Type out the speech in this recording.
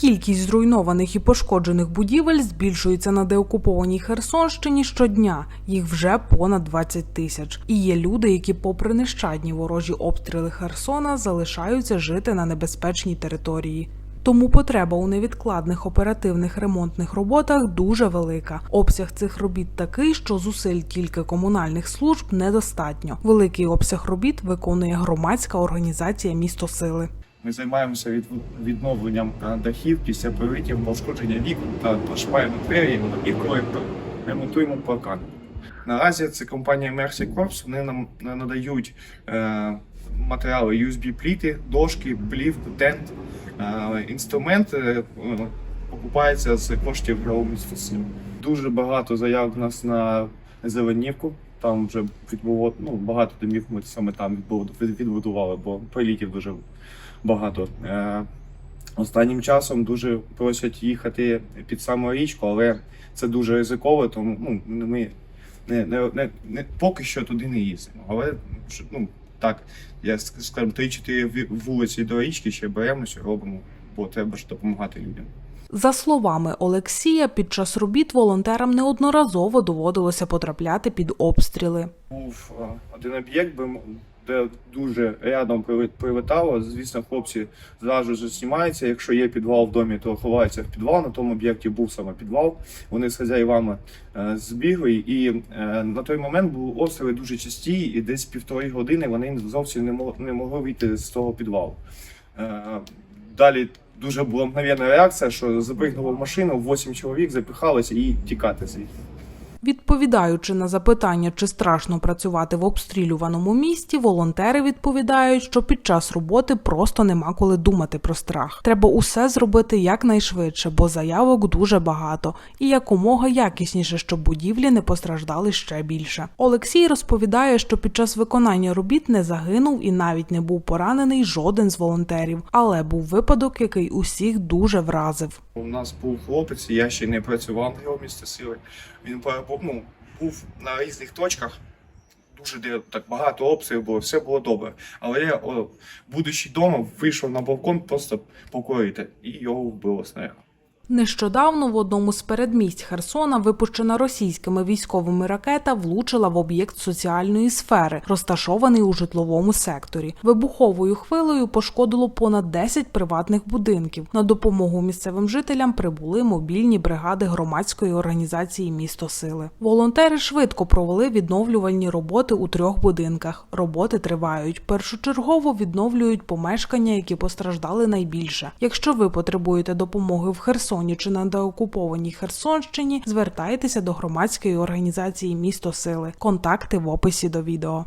Кількість зруйнованих і пошкоджених будівель збільшується на деокупованій Херсонщині щодня. Їх вже понад 20 тисяч. І є люди, які, попри нещадні ворожі обстріли Херсона, залишаються жити на небезпечній території. Тому потреба у невідкладних оперативних ремонтних роботах дуже велика. Обсяг цих робіт такий, що зусиль тільки комунальних служб недостатньо. Великий обсяг робіт виконує громадська організація місто сили. Ми займаємося від, відновленням дахів після прилетів, пошкодження вікон та пошпаємо двері і коли ремонтуємо паркан. Наразі це компанія Mercy Corps, вони нам надають е, матеріали USB-пліти, дошки, плівку, тент. Е, інструмент е, е, окупається з коштів громадського. Дуже багато заявок у нас на зеленівку. Там вже відбуло ну, багато домів ми саме там відбу- відбудували, бо прилітів дуже багато. Е, останнім часом дуже просять їхати під саму річку, але це дуже ризиково, тому ну, ми не, не, не, не, поки що туди не їздимо. Але ну, так, я ск- скажімо, 3-4 вулиці до річки ще беремося, робимо, бо треба ж допомагати людям. За словами Олексія, під час робіт волонтерам неодноразово доводилося потрапляти під обстріли. був е, один об'єкт, де дуже рядом прилетало. Звісно, хлопці зразу ж знімаються. Якщо є підвал в домі, то ховаються в підвал. На тому об'єкті був саме підвал. Вони з хазяївами е, збігли, і е, на той момент були обстріли дуже часті, і десь півтори години вони зовсім не мог- не могли вийти з того підвалу. Е, Далі дуже була мгновенна реакція, що запригнуло в машину, 8 чоловік запихалися і тікати звідти. Відповідаючи на запитання, чи страшно працювати в обстрілюваному місті, волонтери відповідають, що під час роботи просто нема коли думати про страх. Треба усе зробити якнайшвидше, бо заявок дуже багато, і якомога якісніше, щоб будівлі не постраждали ще більше. Олексій розповідає, що під час виконання робіт не загинув і навіть не був поранений жоден з волонтерів, але був випадок, який усіх дуже вразив. У нас був хлопець, я ще не працював на його місці сили. Він ну, був на різних точках. Дуже де так багато обстрілів було, все було добре. Але я, о, будучи вдома, вийшов на балкон просто покоїти, і його вбило снаряд. Нещодавно в одному з передмість Херсона випущена російськими військовими ракета влучила в об'єкт соціальної сфери, розташований у житловому секторі. Вибуховою хвилею пошкодило понад 10 приватних будинків. На допомогу місцевим жителям прибули мобільні бригади громадської організації Місто Сили. Волонтери швидко провели відновлювальні роботи у трьох будинках. Роботи тривають. Першочергово відновлюють помешкання, які постраждали найбільше. Якщо ви потребуєте допомоги в Херсоні чи на деокупованій Херсонщині, звертайтеся до громадської організації Місто Сили. Контакти в описі до відео.